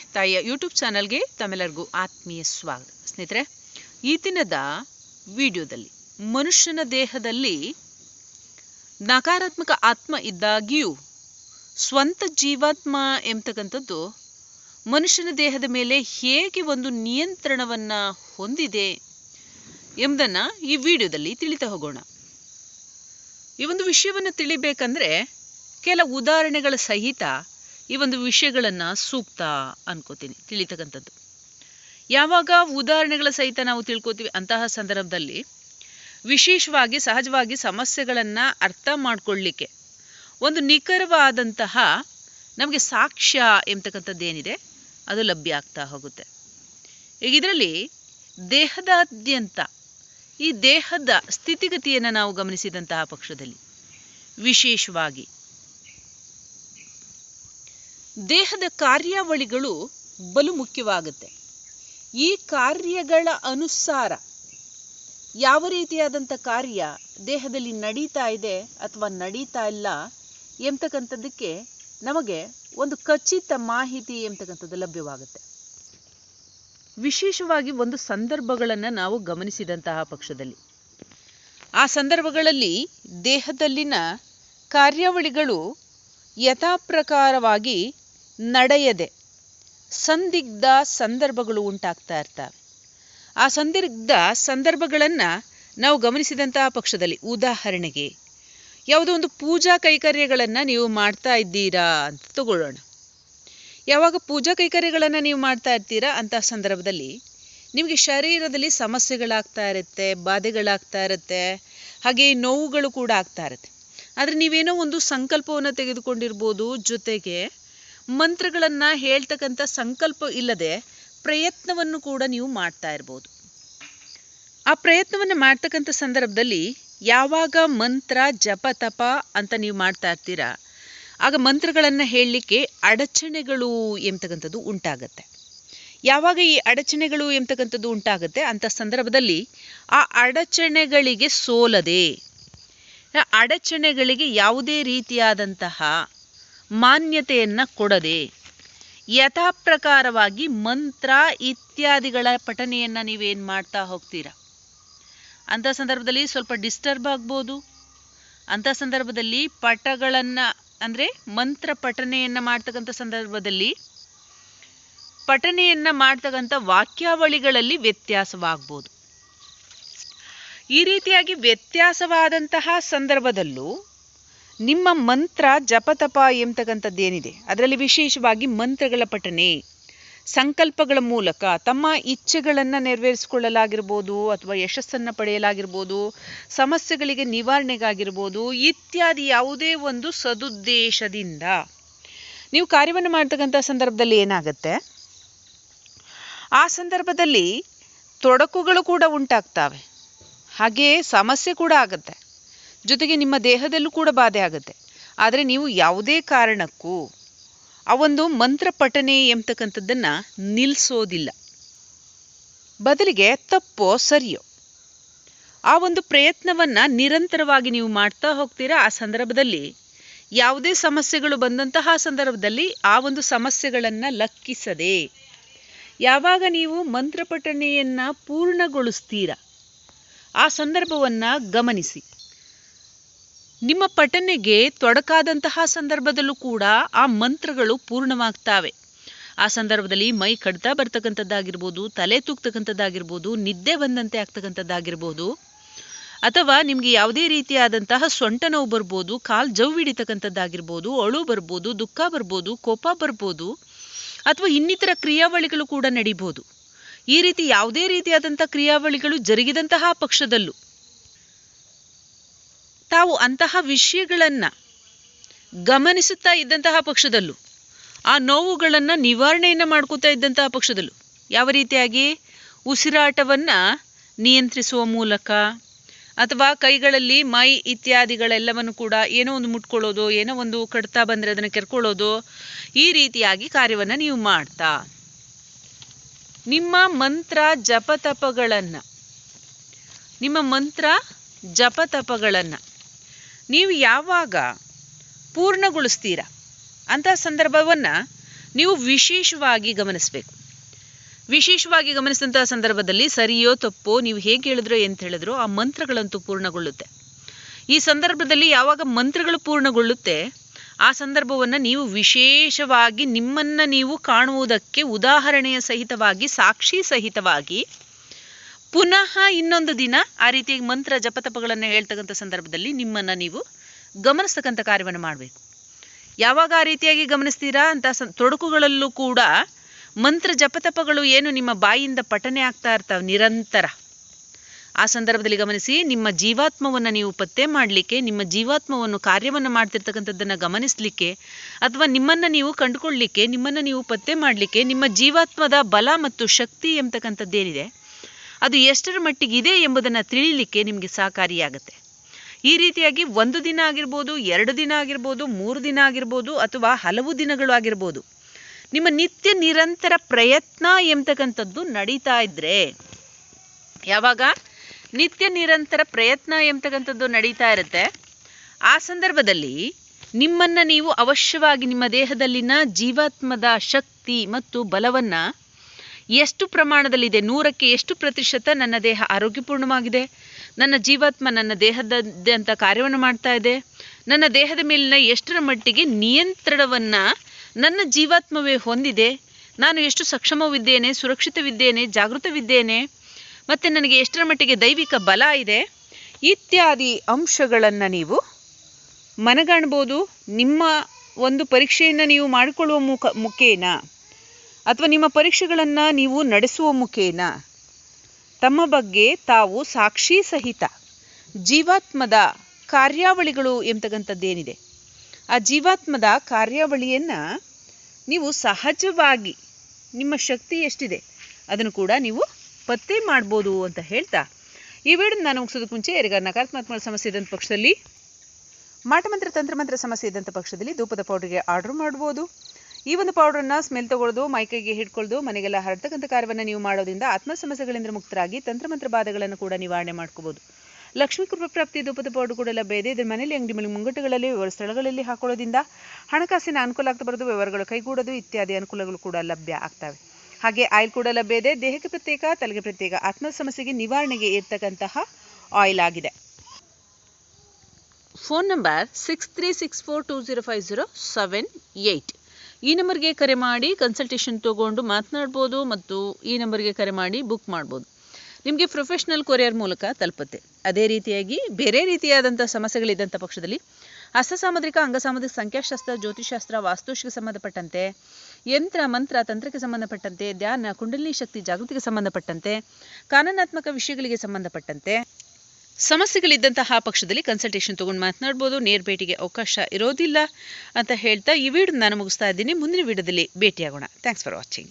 ತಾಯಿಯ ಯೂಟ್ಯೂಬ್ ಚಾನಲ್ಗೆ ತಮ್ಮೆಲ್ಲರಿಗೂ ಆತ್ಮೀಯ ಸ್ವಾಗತ. ಸ್ನೇಹಿತರೆ, ಈ ದಿನದ ವಿಡಿಯೋದಲ್ಲಿ ಮನುಷ್ಯನ ದೇಹದಲ್ಲಿ ನಕಾರಾತ್ಮಕ ಆತ್ಮ ಇದ್ದಾಗಿಯೂ ಸ್ವಂತ ಜೀವಾತ್ಮ ಎಂಬತಕ್ಕಂಥದ್ದು ಮನುಷ್ಯನ ದೇಹದ ಮೇಲೆ ಹೇಗೆ ಒಂದು ನಿಯಂತ್ರಣವನ್ನು ಹೊಂದಿದೆ ಎಂಬುದನ್ನು ಈ ವಿಡಿಯೋದಲ್ಲಿ ತಿಳಿತಾ ಹೋಗೋಣ. ಈ ಒಂದು ವಿಷಯವನ್ನು ತಿಳಿಬೇಕಂದ್ರೆ ಕೆಲ ಉದಾಹರಣೆಗಳ ಸಹಿತ ಈ ಒಂದು ವಿಷಯಗಳನ್ನು ಸೂಕ್ತ ಅನ್ಕೋತೀನಿ, ತಿಳಿತಕ್ಕಂಥದ್ದು. ಯಾವಾಗ ಉದಾಹರಣೆಗಳ ಸಹಿತ ನಾವು ತಿಳ್ಕೊತೀವಿ, ಅಂತಹ ಸಂದರ್ಭದಲ್ಲಿ ವಿಶೇಷವಾಗಿ, ಸಹಜವಾಗಿ ಸಮಸ್ಯೆಗಳನ್ನು ಅರ್ಥ ಮಾಡ್ಕೊಳ್ಳಿಕ್ಕೆ ಒಂದು ನಿಖರವಾದಂತಹ ನಮಗೆ ಸಾಕ್ಷ್ಯ ಎಂಬತಕ್ಕಂಥದ್ದು ಏನಿದೆ ಅದು ಲಭ್ಯ ಆಗ್ತಾ ಹೋಗುತ್ತೆ. ಈಗ ಇದರಲ್ಲಿ ದೇಹದಾದ್ಯಂತ, ಈ ದೇಹದ ಸ್ಥಿತಿಗತಿಯನ್ನು ನಾವು ಗಮನಿಸಿದಂತಹ ಪಕ್ಷದಲ್ಲಿ, ವಿಶೇಷವಾಗಿ ದೇಹದ ಕಾರ್ಯಾವಳಿಗಳು ಬಲು ಮುಖ್ಯವಾಗುತ್ತೆ. ಈ ಕಾರ್ಯಗಳ ಅನುಸಾರ ಯಾವ ರೀತಿಯಾದಂಥ ಕಾರ್ಯ ದೇಹದಲ್ಲಿ ನಡೀತಾ ಇದೆ ಅಥವಾ ನಡೀತಾ ಇಲ್ಲ ಎಂಬತಕ್ಕಂಥದ್ದಕ್ಕೆ ನಮಗೆ ಒಂದು ಖಚಿತ ಮಾಹಿತಿ ಎಂಬತಕ್ಕಂಥದ್ದು ಲಭ್ಯವಾಗುತ್ತೆ. ವಿಶೇಷವಾಗಿ ಒಂದು ಸಂದರ್ಭಗಳನ್ನು ನಾವು ಗಮನಿಸಿದಂತಹ ಪಕ್ಷದಲ್ಲಿ. ಆ ಸಂದರ್ಭಗಳಲ್ಲಿ ದೇಹದಲ್ಲಿನ ಕಾರ್ಯಾವಳಿಗಳು ಯಥಾಪ್ರಕಾರವಾಗಿ ನಡೆಯದೆ. ಸಂದಿಗ್ಧ ಸಂದರ್ಭಗಳು ಉಂಟಾಗ್ತಾ ಇರ್ತವೆ ಆ ಸಂದಿಗ್ಧ ಸಂದರ್ಭಗಳನ್ನು ನಾವು ಗಮನಿಸಿದಂತಹ ಪಕ್ಷದಲ್ಲಿ ಉದಾಹರಣೆಗೆ, ಯಾವುದೋ ಒಂದು ಪೂಜಾ ಕೈಕರ್ಯಗಳನ್ನು ನೀವು ಮಾಡ್ತಾ ಇದ್ದೀರಾ ಅಂತ ತಗೊಳ್ಳೋಣ. ಯಾವಾಗ ಪೂಜಾ ಕೈಕರ್ಯಗಳನ್ನು ನೀವು ಮಾಡ್ತಾ ಇರ್ತೀರಾ ಅಂತ ಸಂದರ್ಭದಲ್ಲಿ ನಿಮಗೆ ಶರೀರದಲ್ಲಿ ಸಮಸ್ಯೆಗಳಾಗ್ತಾ ಇರುತ್ತೆ, ಬಾಧೆಗಳಾಗ್ತಾ ಇರುತ್ತೆ, ಹಾಗೆ ನೋವುಗಳು ಕೂಡ ಆಗ್ತಾ ಇರುತ್ತೆ. ಆದರೆ ನೀವೇನೋ ಒಂದು ಸಂಕಲ್ಪವನ್ನು ತೆಗೆದುಕೊಂಡಿರ್ಬೋದು ಜೊತೆಗೆ ಮಂತ್ರಗಳನ್ನು ಹೇಳ್ತಕ್ಕಂಥ ಸಂಕಲ್ಪ ಇಲ್ಲದೆ ಪ್ರಯತ್ನವನ್ನು ಕೂಡ ನೀವು ಮಾಡ್ತಾ ಇರ್ಬೋದು. ಆ ಪ್ರಯತ್ನವನ್ನು ಮಾಡ್ತಕ್ಕಂಥ ಸಂದರ್ಭದಲ್ಲಿ ಯಾವಾಗ ಮಂತ್ರ, ಜಪ, ತಪ ಅಂತ ನೀವು ಮಾಡ್ತಾ ಇರ್ತೀರಾ, ಆಗ ಮಂತ್ರಗಳನ್ನು ಹೇಳಲಿಕ್ಕೆ ಅಡಚಣೆಗಳು ಎಂಬತಕ್ಕಂಥದ್ದು ಉಂಟಾಗತ್ತೆ. ಯಾವಾಗ ಈ ಅಡಚಣೆಗಳು ಎಂಬತಕ್ಕಂಥದ್ದು ಉಂಟಾಗುತ್ತೆ, ಅಂಥ ಸಂದರ್ಭದಲ್ಲಿ ಆ ಅಡಚಣೆಗಳಿಗೆ ಸೋಲದೆ ಅಡಚಣೆಗಳಿಗೆ ಯಾವುದೇ ರೀತಿಯಾದಂತಹ ಮಾನ್ಯತೆಯನ್ನು ಕೊಡದೆ ಯಥಾಪ್ರಕಾರವಾಗಿ ಮಂತ್ರ ಇತ್ಯಾದಿಗಳ ಪಠನೆಯನ್ನು ನೀವೇನು ಮಾಡ್ತಾ ಹೋಗ್ತೀರಾ? ಅಂಥ ಸಂದರ್ಭದಲ್ಲಿ ಸ್ವಲ್ಪ ಡಿಸ್ಟರ್ಬ್ ಆಗ್ಬೋದು. ಅಂಥ ಸಂದರ್ಭದಲ್ಲಿ ಪಟಗಳನ್ನು ಅಂದರೆ ಮಂತ್ರ ಪಠನೆಯನ್ನು ಮಾಡ್ತಕ್ಕಂಥ ಸಂದರ್ಭದಲ್ಲಿ ಪಠನೆಯನ್ನು ಮಾಡ್ತಕ್ಕಂಥ ವಾಕ್ಯಾವಳಿಗಳಲ್ಲಿ ವ್ಯತ್ಯಾಸವಾಗ್ಬೋದು. ಈ ರೀತಿಯಾಗಿ ವ್ಯತ್ಯಾಸವಾದಂತಹ ಸಂದರ್ಭದಲ್ಲೂ ನಿಮ್ಮ ಮಂತ್ರ ಜಪತಪ ಎಂಬತಕ್ಕಂಥದ್ದೇನಿದೆ ಅದರಲ್ಲಿ ವಿಶೇಷವಾಗಿ ಮಂತ್ರಗಳ ಪಠನೆ ಸಂಕಲ್ಪಗಳ ಮೂಲಕ ತಮ್ಮ ಇಚ್ಛೆಗಳನ್ನು ನೆರವೇರಿಸಿಕೊಳ್ಳಲಾಗಿರ್ಬೋದು ಅಥವಾ ಯಶಸ್ಸನ್ನು ಪಡೆಯಲಾಗಿರ್ಬೋದು, ಸಮಸ್ಯೆಗಳಿಗೆ ನಿವಾರಣೆಗಾಗಿರ್ಬೋದು, ಇತ್ಯಾದಿ ಯಾವುದೇ ಒಂದು ಸದುದ್ದೇಶದಿಂದ. ನೀವು ಕಾರ್ಯವನ್ನು ಮಾಡ್ತಕ್ಕಂಥ ಸಂದರ್ಭದಲ್ಲಿ ಏನಾಗುತ್ತೆ? ಆ ಸಂದರ್ಭದಲ್ಲಿ ತೊಡಕುಗಳು ಕೂಡ ಉಂಟಾಗ್ತವೆ. ಹಾಗೆಯೇ ಸಮಸ್ಯೆ ಕೂಡ ಆಗುತ್ತೆ. ಜೊತೆಗೆ ನಿಮ್ಮ ದೇಹದಲ್ಲೂ ಕೂಡ ಬಾಧೆ ಆಗುತ್ತೆ. ಆದರೆ ನೀವು ಯಾವುದೇ ಕಾರಣಕ್ಕೂ ಆ ಒಂದು ಮಂತ್ರ ಪಠನೆ ಎಂಬತಕ್ಕಂಥದ್ದನ್ನು ನಿಲ್ಲಿಸೋದಿಲ್ಲ ಬದಲಿಗೆ ತಪ್ಪೋ ಸರಿಯೋ. ಆ ಒಂದು ಪ್ರಯತ್ನವನ್ನು ನಿರಂತರವಾಗಿ ನೀವು ಮಾಡ್ತಾ ಹೋಗ್ತೀರಾ? ಆ ಸಂದರ್ಭದಲ್ಲಿ ಯಾವುದೇ ಸಮಸ್ಯೆಗಳು ಬಂದಂತಹ ಸಂದರ್ಭದಲ್ಲಿ ಆ ಒಂದು ಸಮಸ್ಯೆಗಳನ್ನು ಲಕ್ಕಿಸದೆ ಯಾವಾಗ ನೀವು ಮಂತ್ರ ಪಠಣೆಯನ್ನು ಪೂರ್ಣಗೊಳಿಸ್ತೀರಾ? ಆ ಸಂದರ್ಭವನ್ನು ಗಮನಿಸಿ. ನಿಮ್ಮ ಪಠನೆಗೆ ತೊಡಕಾದಂತಹ ಸಂದರ್ಭದಲ್ಲೂ ಕೂಡ ಆ ಮಂತ್ರಗಳು ಪೂರ್ಣವಾಗ್ತಾವೆ. ಆ ಸಂದರ್ಭದಲ್ಲಿ ಮೈ ಕಡ್ತಾ ಬರ್ತಕ್ಕಂಥದ್ದಾಗಿರ್ಬೋದು, ತಲೆ ತೂಗ್ತಕ್ಕಂಥದ್ದಾಗಿರ್ಬೋದು, ನಿದ್ದೆ ಬಂದಂತೆ ಆಗ್ತಕ್ಕಂಥದ್ದಾಗಿರ್ಬೋದು, ಅಥವಾ ನಿಮಗೆ ಯಾವುದೇ ರೀತಿಯಾದಂತಹ ಸೊಂಟ ನೋವು ಬರ್ಬೋದು, ಕಾಲು ಜವ್ ಹಿಡಿತಕ್ಕಂಥದ್ದಾಗಿರ್ಬೋದು, ಅಳು ಬರ್ಬೋದು, ದುಃಖ ಬರ್ಬೋದು, ಕೋಪ ಬರ್ಬೋದು, ಅಥವಾ ಇನ್ನಿತರ ಕ್ರಿಯಾವಳಿಗಳು ಕೂಡ ನಡಿಬೋದು. ಈ ರೀತಿ ಯಾವುದೇ ರೀತಿಯಾದಂಥ ಕ್ರಿಯಾವಳಿಗಳು ಜರುಗಿದಂತಹ ಪಕ್ಷದಲ್ಲೂ ತಾವು ಅಂತಹ ವಿಷಯಗಳನ್ನು ಗಮನಿಸುತ್ತಾ ಇದ್ದಂತಹ ಪಕ್ಷದಲ್ಲೂ, ಆ ನೋವುಗಳನ್ನು ನಿವಾರಣೆಯನ್ನು ಮಾಡ್ಕೋತಾ ಇದ್ದಂತಹ ಪಕ್ಷದಲ್ಲೂ, ಯಾವ ರೀತಿಯಾಗಿ ಉಸಿರಾಟವನ್ನು ನಿಯಂತ್ರಿಸುವ ಮೂಲಕ ಅಥವಾ ಕೈಗಳಲ್ಲಿ ಮೈ ಇತ್ಯಾದಿಗಳೆಲ್ಲವನ್ನು ಕೂಡ ಏನೋ ಒಂದು ಮುಟ್ಕೊಳ್ಳೋದು, ಏನೋ ಒಂದು ಕಡ್ತಾ ಬಂದರೆ ಅದನ್ನು ಕೆರ್ಕೊಳ್ಳೋದು, ಈ ರೀತಿಯಾಗಿ ಕಾರ್ಯವನ್ನು ನೀವು ಮಾಡ್ತಾ. ನಿಮ್ಮ ಮಂತ್ರ ಜಪತಪಗಳನ್ನು, ನಿಮ್ಮ ಮಂತ್ರ ಜಪತಪಗಳನ್ನು ನೀವು ಯಾವಾಗ ಪೂರ್ಣಗೊಳಿಸ್ತೀರ? ಅಂತಹ ಸಂದರ್ಭವನ್ನು ನೀವು ವಿಶೇಷವಾಗಿ ಗಮನಿಸಬೇಕು. ವಿಶೇಷವಾಗಿ ಗಮನಿಸಿದಂಥ ಸಂದರ್ಭದಲ್ಲಿ ಸರಿಯೋ ತಪ್ಪೋ ನೀವು ಹೇಗೆ ಹೇಳಿದ್ರೋ ಅಂತ ಹೇಳಿದ್ರೋ ಆ ಮಂತ್ರಗಳಂತೂ ಪೂರ್ಣಗೊಳ್ಳುತ್ತೆ. ಈ ಸಂದರ್ಭದಲ್ಲಿ ಯಾವಾಗ ಮಂತ್ರಗಳು ಪೂರ್ಣಗೊಳ್ಳುತ್ತೆ, ಆ ಸಂದರ್ಭವನ್ನು ನೀವು ವಿಶೇಷವಾಗಿ ನಿಮ್ಮನ್ನು ನೀವು ಕಾಣುವುದಕ್ಕೆ ಉದಾಹರಣೆಯ ಸಹಿತವಾಗಿ, ಸಾಕ್ಷಿ ಸಹಿತವಾಗಿ ಪುನಃ ಇನ್ನೊಂದು ದಿನ ಆ ರೀತಿಯಾಗಿ ಮಂತ್ರ ಜಪತಪಗಳನ್ನು ಹೇಳ್ತಕ್ಕಂಥ ಸಂದರ್ಭದಲ್ಲಿ ನಿಮ್ಮನ್ನು ನೀವು ಗಮನಿಸ್ತಕ್ಕಂಥ ಕಾರ್ಯವನ್ನು ಮಾಡಬೇಕು. ಯಾವಾಗ ಆ ರೀತಿಯಾಗಿ ಗಮನಿಸ್ತೀರಾ ಅಂತ ತೊಡಕುಗಳಲ್ಲೂ ಕೂಡ ಮಂತ್ರ ಜಪತಪಗಳು ಏನು ನಿಮ್ಮ ಬಾಯಿಯಿಂದ ಪಠನೆ ಆಗ್ತಾ ಇರ್ತಾವೆ ನಿರಂತರ. ಆ ಸಂದರ್ಭದಲ್ಲಿ ಗಮನಿಸಿ ನಿಮ್ಮ ಜೀವಾತ್ಮವನ್ನು ನೀವು ಪತ್ತೆ ಮಾಡಲಿಕ್ಕೆ, ನಿಮ್ಮ ಜೀವಾತ್ಮವನ್ನು ಕಾರ್ಯವನ್ನು ಮಾಡ್ತಿರ್ತಕ್ಕಂಥದ್ದನ್ನು ಗಮನಿಸಲಿಕ್ಕೆ, ಅಥವಾ ನಿಮ್ಮನ್ನು ನೀವು ಕಂಡುಕೊಳ್ಳಲಿಕ್ಕೆ ನಿಮ್ಮನ್ನು ನೀವು ಪತ್ತೆ ಮಾಡಲಿಕ್ಕೆ, ನಿಮ್ಮ ಜೀವಾತ್ಮದ ಬಲ ಮತ್ತು ಶಕ್ತಿ ಎಂಬತಕ್ಕಂಥದ್ದೇನಿದೆ ಅದು ಎಷ್ಟರ ಮಟ್ಟಿಗಿದೆ ಎಂಬುದನ್ನು ತಿಳಿಯಲಿಕ್ಕೆ ನಿಮಗೆ ಸಹಕಾರಿಯಾಗುತ್ತೆ. ಈ ರೀತಿಯಾಗಿ ಒಂದು ದಿನ ಆಗಿರ್ಬೋದು, ಎರಡು ದಿನ ಆಗಿರ್ಬೋದು, ಮೂರು ದಿನ ಆಗಿರ್ಬೋದು, ಅಥವಾ ಹಲವು ದಿನಗಳು ಆಗಿರ್ಬೋದು, ನಿಮ್ಮ ನಿತ್ಯ ನಿರಂತರ ಪ್ರಯತ್ನ ಎಂಬತಕ್ಕಂಥದ್ದು ನಡೀತಾ ಇದ್ರೆ, ಯಾವಾಗ ನಿತ್ಯ ನಿರಂತರ ಪ್ರಯತ್ನ ಎಂಬತಕ್ಕಂಥದ್ದು ನಡೀತಾ ಇರುತ್ತೆ, ಆ ಸಂದರ್ಭದಲ್ಲಿ ನಿಮ್ಮನ್ನು ನೀವು ಅವಶ್ಯವಾಗಿ ನಿಮ್ಮ ದೇಹದಲ್ಲಿನ ಜೀವಾತ್ಮದ ಶಕ್ತಿ ಮತ್ತು ಬಲವನ್ನು ಎಷ್ಟು ಪ್ರಮಾಣದಲ್ಲಿದೆ, ನೂರಕ್ಕೆ ಎಷ್ಟು ಪ್ರತಿಶತ ನನ್ನ ದೇಹ ಆರೋಗ್ಯಪೂರ್ಣವಾಗಿದೆ? ನನ್ನ ಜೀವಾತ್ಮ ನನ್ನ ದೇಹದಾದ್ಯಂತ ಕಾರ್ಯವನ್ನು ಮಾಡ್ತಾ ಇದೆ. ನನ್ನ ದೇಹದ ಮೇಲಿನ ಎಷ್ಟರ ಮಟ್ಟಿಗೆ ನಿಯಂತ್ರಣವನ್ನು ನನ್ನ ಜೀವಾತ್ಮವೇ ಹೊಂದಿದೆ. ನಾನು ಎಷ್ಟು ಸಕ್ಷಮವಿದ್ದೇನೆ, ಸುರಕ್ಷಿತವಿದ್ದೇನೆ, ಜಾಗೃತವಿದ್ದೇನೆ, ಮತ್ತು ನನಗೆ ಎಷ್ಟರ ಮಟ್ಟಿಗೆ ದೈವಿಕ ಬಲ ಇದೆ, ಇತ್ಯಾದಿ ಅಂಶಗಳನ್ನು ನೀವು ಮನಗಾಣ್ಬೋದು. ನಿಮ್ಮ ಒಂದು ಪರೀಕ್ಷೆಯನ್ನು ನೀವು ಮಾಡಿಕೊಳ್ಳುವ ಮುಖ, ಮುಖೇನ ಅಥವಾ ನಿಮ್ಮ ಪರೀಕ್ಷೆಗಳನ್ನು ನೀವು ನಡೆಸುವ ಮುಖೇನ, ತಮ್ಮ ಬಗ್ಗೆ ತಾವು ಸಾಕ್ಷಿ ಸಹಿತ ಜೀವಾತ್ಮದ ಕಾರ್ಯಾವಳಿಗಳು ಎಂತಕ್ಕಂಥದ್ದೇನಿದೆ? ಆ ಜೀವಾತ್ಮದ ಕಾರ್ಯಾವಳಿಯನ್ನು ನೀವು ಸಹಜವಾಗಿ ನಿಮ್ಮ ಶಕ್ತಿ ಎಷ್ಟಿದೆ ಅದನ್ನು ಕೂಡ ನೀವು ಪತ್ತೆ ಮಾಡ್ಬೋದು ಅಂತ ಹೇಳ್ತಾ, ಈ ವೇಳೆ ನಾನು ಮುಗಿಸೋದಕ್ಕೆ ಮುಂಚೆ ಯಾರಿಗಾರ ನಕಾರಾತ್ಮಕ ಸಮಸ್ಯೆ ಇದ್ದಂಥ ಪಕ್ಷದಲ್ಲಿ, ಮಾಟಮಂತ್ರ ತಂತ್ರಮಂತ್ರ ಸಮಸ್ಯೆ ಇದ್ದಂಥ ಪಕ್ಷದಲ್ಲಿ ಧೂಪದ ಪೌಡರ್ಗೆ ಆರ್ಡರ್ ಮಾಡ್ಬೋದು. ಈ ಒಂದು ಪೌಡರ್ನ ಸ್ಮೆಲ್ ತಗೊಳ್ಳೋದು ಮೈಕೈಗೆ ಹಿಡ್ಕೊಳ್ಳೋದು ಮನೆಗೆಲ್ಲ ಹರಡ್ತಕ್ಕಂಥ ಕಾರ್ಯವನ್ನು ನೀವು ಮಾಡೋದ್ರಿಂದ ಆತ್ಮ ಸಮಸ್ಯೆಗಳಿಂದ ಮುಕ್ತರಾಗಿ ತಂತ್ರಮಂತ್ರ ಬಾಧೆಗಳನ್ನು ಕೂಡ ನಿವಾರಣೆ ಮಾಡ್ಕೋಬಹುದು ಲಕ್ಷ್ಮೀ ಕೃಪಾ ಪ್ರಾಪ್ತಿ ಧೂಪದ ಪೌಡರ್ ಕೂಡ ಲಭ್ಯ ಇದೆ. ಇದರ ಮನೆಯಲ್ಲಿ ಅಂಗಡಿ ಮೇಲೆ ಮುಂಗಟ್ಟುಗಳಲ್ಲಿ ಸ್ಥಳಗಳಲ್ಲಿ ಹಾಕೊಳ್ಳೋದ್ರಿಂದ ಹಣಕಾಸಿನ ಅನುಕೂಲ ಆಗ್ತಾ ಬರೋದು, ವ್ಯವಹಾರಗಳು ಕೈಗೂಡೋದು ಇತ್ಯಾದಿ ಅನುಕೂಲಗಳು ಕೂಡ ಲಭ್ಯ ಆಗ್ತವೆ. ಹಾಗೆ ಆಯಿಲ್ ಕೂಡ ಲಭ್ಯ ಇದೆ. ದೇಹಕ್ಕೆ ಪ್ರತ್ಯೇಕ, ತಲೆಗೆ ಪ್ರತ್ಯೇಕ ಆತ್ಮ ಸಮಸ್ಯೆಗೆ ನಿವಾರಣೆಗೆ ಇರ್ತಕ್ಕಂತಹ ಆಯಿಲ್ ಆಗಿದೆ. Phone number six three six four two zero five zero seven eight ಈ ನಂಬರ್ಗೆ ಕರೆ ಮಾಡಿ ಕನ್ಸಲ್ಟೇಷನ್ ತೊಗೊಂಡು ಮಾತನಾಡ್ಬೋದು ಮತ್ತು ಈ ನಂಬರ್ಗೆ ಕರೆ ಮಾಡಿ ಬುಕ್ ಮಾಡ್ಬೋದು. ನಿಮಗೆ ಪ್ರೊಫೆಷ್ನಲ್ ಕೊರಿಯರ್ ಮೂಲಕ ತಲುಪುತ್ತೆ. ಅದೇ ರೀತಿಯಾಗಿ ಬೇರೆ ರೀತಿಯಾದಂಥ ಸಮಸ್ಯೆಗಳಿದ್ದಂಥ ಪಕ್ಷದಲ್ಲಿ ಹಸ್ತಸಾಮದ್ರಿಕ, ಅಂಗಸಾಮುದ್ರಿಕ, ಸಂಖ್ಯಾಶಾಸ್ತ್ರ ಜ್ಯೋತಿಷಾಸ್ತ್ರ ವಾಸ್ತುಶಿಗೆ ಸಂಬಂಧಪಟ್ಟಂತೆ, ಯಂತ್ರ, ಮಂತ್ರ, ತಂತ್ರಕ್ಕೆ ಸಂಬಂಧಪಟ್ಟಂತೆ, ಧ್ಯಾನ ಕುಂಡಲಿನಿ ಶಕ್ತಿ, ಜಾಗೃತಿಗೆ ಸಂಬಂಧಪಟ್ಟಂತೆ, ಕಾನೂನಾತ್ಮಕ ವಿಷಯಗಳಿಗೆ ಸಂಬಂಧಪಟ್ಟಂತೆ ಸಮಸ್ಯೆಗಳಿದ್ದಂತಹ ಪಕ್ಷದಲ್ಲಿ ಕನ್ಸಲ್ಟೇಷನ್ ತೊಗೊಂಡು ಮಾತನಾಡ್ಬೋದು. ನೇರ ಭೇಟಿಗೆ ಅವಕಾಶ ಇರೋದಿಲ್ಲ ಅಂತ ಹೇಳ್ತಾ ಈ ವಿಡಿಯೋ ನಾನು ಮುಗಿಸ್ತಾ ಇದ್ದೀನಿ. ಮುಂದಿನ ವಿಡಿಯೋದಲ್ಲಿ ಭೇಟಿಯಾಗೋಣ. Thanks for watching